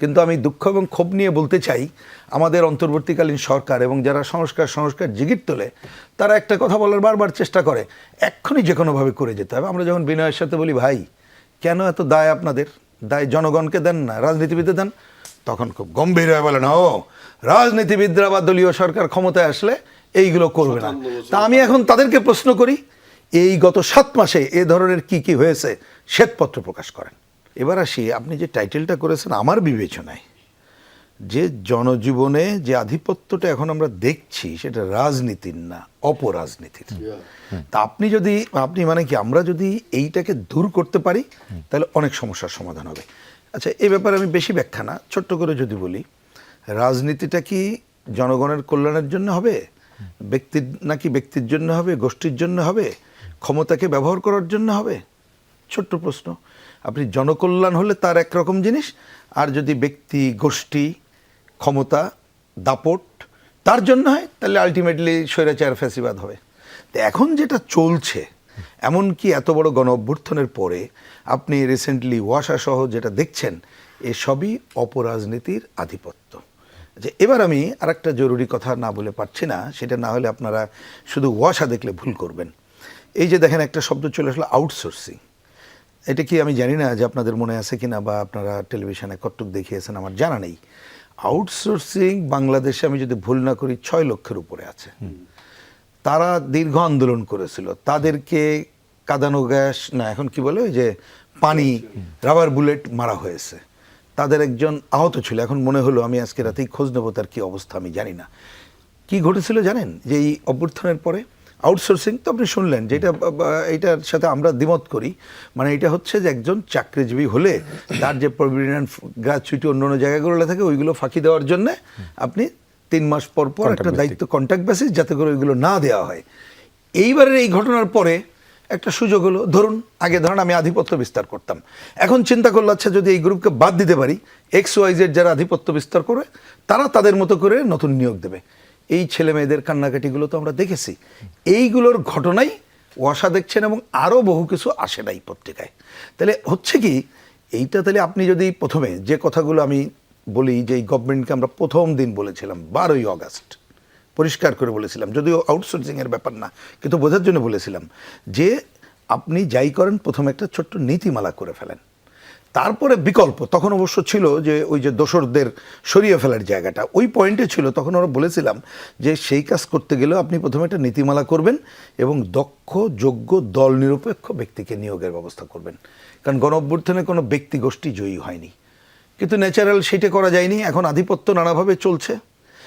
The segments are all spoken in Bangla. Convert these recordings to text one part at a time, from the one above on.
কিন্তু আমি দুঃখ এবং ক্ষোভ নিয়ে বলতে চাই আমাদের অন্তর্বর্তীকালীন সরকার এবং যারা সংস্কার সংস্কার জিগির তোলে তারা একটা কথা বলার বারবার চেষ্টা করে এক্ষুনি যে কোনোভাবে করে যেতে হবে। আমরা যখন বিনয়ের সাথে বলি ভাই কেন এত দায় আপনাদের? দায় জনগণকে দেন না রাজনীতিবিদে দেন? তখন খুব গম্ভীর হয়ে বলেন ও রাজনীতিবিদরা বা দলীয় সরকার ক্ষমতায় আসলে এইগুলো করবে না। তা আমি এখন তাদেরকে প্রশ্ন করি এই গত সাত মাসে এ ধরনের কি কি হয়েছে শ্বেতপত্র প্রকাশ করেন। এবার আসি আপনি যে টাইটেলটা করেছেন আমার বিবেচনায় যে জনজীবনে যে আধিপত্যটা এখন আমরা দেখছি সেটা রাজনীতির না অপরাজনীতির। তা আপনি যদি আপনি মানে কি আমরা যদি এইটাকে দূর করতে পারি তাহলে অনেক সমস্যার সমাধান হবে। আচ্ছা এ ব্যাপারে আমি বেশি ব্যাখ্যা না ছোট্ট করে যদি বলি রাজনীতিটা কি জনগণের কল্যাণের জন্য হবে? ব্যক্তির নাকি ব্যক্তির জন্য হবে? গোষ্ঠীর জন্য হবে? ক্ষমতাকে ব্যবহার করার জন্য হবে? ছোট্ট প্রশ্ন। আপনি জনকল্যাণ হলে তার একরকম জিনিস, আর যদি ব্যক্তি, গোষ্ঠী, ক্ষমতা, দাপট, তার জন্য হয়, তাহলে আলটিমেটলি স্বৈরাচার ফ্যাসিবাদ হবে। তো এখন যেটা চলছে, এমনকি এত বড় গণ অভ্যুত্থানের পরে আপনি রিসেন্টলি ওয়াসা সহ যেটা দেখছেন এসবই অপরাজনীতির আধিপত্য। আচ্ছা এবার আমি আর একটা জরুরি কথা না বলে পারছি না, সেটা না হলে আপনারা শুধু ওয়াসা দেখলে ভুল করবেন। এই যে দেখেন একটা শব্দ চলে আসলো আউটসোর্সিং এটা কি আমি জানি না যে আপনাদের মনে আছে কিনা বা আপনারা টেলিভিশনে কটুক দেখিয়েছেন আমার জানা নেই। আউটসোর্সিং বাংলাদেশে আমি যদি ভুল না করি ছয় লক্ষের উপরে আছে। তারা দীর্ঘ আন্দোলন করেছিল। তাদেরকে কাদানো গ্যাস না এখন কি বলে ওই যে পানি রাবার বুলেট মারা হয়েছে। তাদের একজন আহত ছিল। এখন মনে হলো আমি আজকে রাতেই খোঁজ নেব তার কি অবস্থা আমি জানি না। কি ঘটেছিল জানেন? যে এই অভ্যুত্থানের পরে আউটসোর্সিং তো আপনি শুনলেন যেটা এইটার সাথে আমরা দ্বিমত করি। মানে এটা হচ্ছে যে একজন চাকরিজীবী হলে তার যে প্রভিডেন্ট গ্রাচুইটি অন্য অন্য জায়গাগুলো থাকে ওইগুলো ফাঁকি দেওয়ার জন্য আপনি তিন মাস পর পর একটা দায়িত্ব কন্ট্যাক্ট বেসিস যাতে করে ওইগুলো না দেওয়া হয়। এইবারের এই ঘটনার পরে একটা সুযোগ হলো ধরুন আগে ধরুন আমি আধিপত্য বিস্তার করতাম। এখন চিন্তা করল আচ্ছা যদি এই গ্রুপকে বাদ দিতে পারি এক্স ওয়াইজের যারা আধিপত্য বিস্তার করে তারা তাদের মতো করে নতুন নিয়োগ দেবে। এই ছেলে মেয়েদের কান্নাকাটিগুলো তো আমরা দেখেছি। এইগুলোর ঘটনাই ওয়াসা দেখছেন এবং আরও বহু কিছু আসে নাই পত্রিকায়। তাহলে হচ্ছে কি, এইটা তাহলে আপনি যদি প্রথমে যে কথাগুলো আমি বলি যে এই গভর্নমেন্টকে আমরা প্রথম দিন বলেছিলাম, বারোই অগাস্ট পরিষ্কার করে বলেছিলাম, যদিও আউটসোর্সিংয়ের ব্যাপার না, কিন্তু বোঝার জন্য বলেছিলাম যে আপনি যাই করেন, প্রথমে একটা ছোট্ট নীতিমালা করে ফেলেন। তারপরে বিকল্প, তখন অবশ্য ছিল যে ওই যে দোসরদের সরিয়ে ফেলার জায়গাটা। ওই পয়েন্টে ছিল, তখন ওরা বলেছিলাম যে সেই কাজ করতে গেলেও আপনি প্রথমে একটা নীতিমালা করবেন এবং দক্ষ, যোগ্য, দল নিরপেক্ষ ব্যক্তিকে নিয়োগের ব্যবস্থা করবেন। কারণ গণ কোনো ব্যক্তি গোষ্ঠী জয়ী হয়নি। কিন্তু ন্যাচারাল সেটা করা যায়নি, এখন আধিপত্য নানাভাবে চলছে।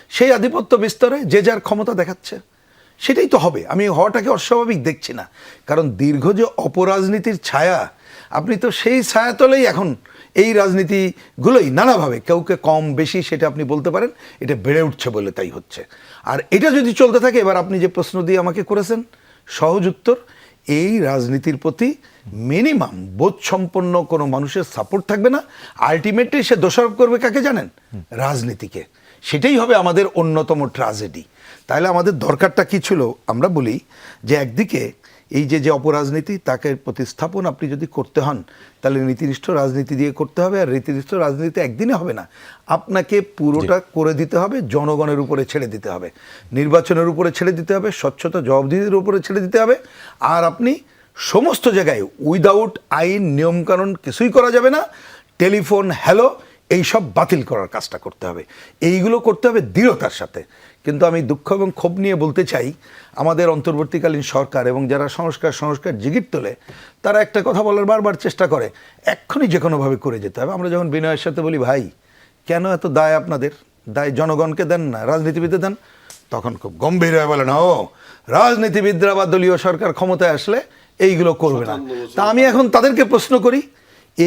সেই আধিপত্য বিস্তারে যে যার ক্ষমতা দেখাচ্ছে। সেটাই তো হবে, আমি হওয়াটাকে অস্বাভাবিক দেখছি না। কারণ দীর্ঘ যে অপরাজনীতির ছায়া আপনি তো সেই ছায়াতলেই এখন এই রাজনীতিগুলোই নানাভাবে, কাউকে কম, বেশি সেটা আপনি বলতে পারেন, এটা বেড়ে উঠছে বলে তাই হচ্ছে। আর এটা যদি চলতে থাকে, এবার আপনি যে প্রশ্ন দিয়ে আমাকে করেছেন, সহজ উত্তর, এই রাজনীতির প্রতি মিনিমাম বোধসম্পন্ন কোনো মানুষের সাপোর্ট থাকবে না। আলটিমেটলি সে দোষারোপ করবে কাকে জানেন? রাজনীতিকে। সেটাই হবে আমাদের অন্যতম ট্রাজেডি তাহলে আমাদের দরকারটা কি ছিল? আমরা বলি যে একদিকে এই যে যে অপরাজনীতি তাকে প্রতিস্থাপন আপনি যদি করতে হন তাহলে নীতিনিষ্ঠ রাজনীতি দিয়ে করতে হবে আর নীতিনিষ্ঠ রাজনীতি একদিনে হবে না। আপনাকে পুরোটা করে দিতে হবে জনগণের উপরে ছেড়ে দিতে হবে। নির্বাচনের উপরে ছেড়ে দিতে হবে স্বচ্ছতা জবাবদিহির উপরে ছেড়ে দিতে হবে আর আপনি সমস্ত জায়গায় উইদাউট আইন নিয়মকানুন কিছুই করা যাবে না। টেলিফোন হ্যালো এইসব বাতিল করার কাজটা করতে হবে। এইগুলো করতে হবে দৃঢ়তার সাথে। কিন্তু আমি দুঃখ এবং ক্ষোভ নিয়ে বলতে চাই আমাদের অন্তর্বর্তীকালীন সরকার এবং যারা সংস্কার সংস্কার জিগির তোলে তারা একটা কথা বলার বারবার চেষ্টা করে এক্ষুনি যে কোনোভাবে করে যেতে হবে। আমরা যখন বিনয়ের সাথে বলি ভাই কেন এত দায় আপনাদের? দায় জনগণকে দেন না রাজনীতিবিদে দেন? তখন খুব গম্ভীর হয়ে বলেন ও রাজনীতিবিদরা বা দলীয় সরকার ক্ষমতায় আসলে এইগুলো করবে না। তা আমি এখন তাদেরকে প্রশ্ন করি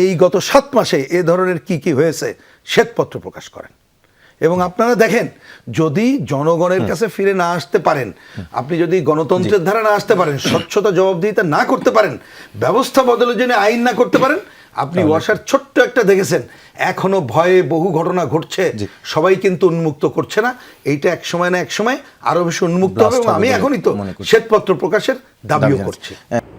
এই গত সাত মাসে এ ধরনের কি কি হয়েছে শ্বেতপত্র প্রকাশ করেন। এবং আপনারা দেখেন যদি জনগণের কাছে ফিরে না আসতে পারেন আপনি যদি গণতন্ত্রের ধারা না আসতে পারেন স্বচ্ছতা জবাবদিহিতা না করতে পারেন ব্যবস্থা বদলের জন্য আইন না করতে পারেন আপনি ওয়াসার ছোট্ট একটা দেখেছেন এখনও ভয়ে বহু ঘটনা ঘটছে সবাই কিন্তু উন্মুক্ত করছে না এইটা এক সময় না এক সময় আরও বেশি উন্মুক্ত হবে এবং আমি এখনই তো শ্বেতপত্র প্রকাশের দাবিও করছি। জানাচ্ছি।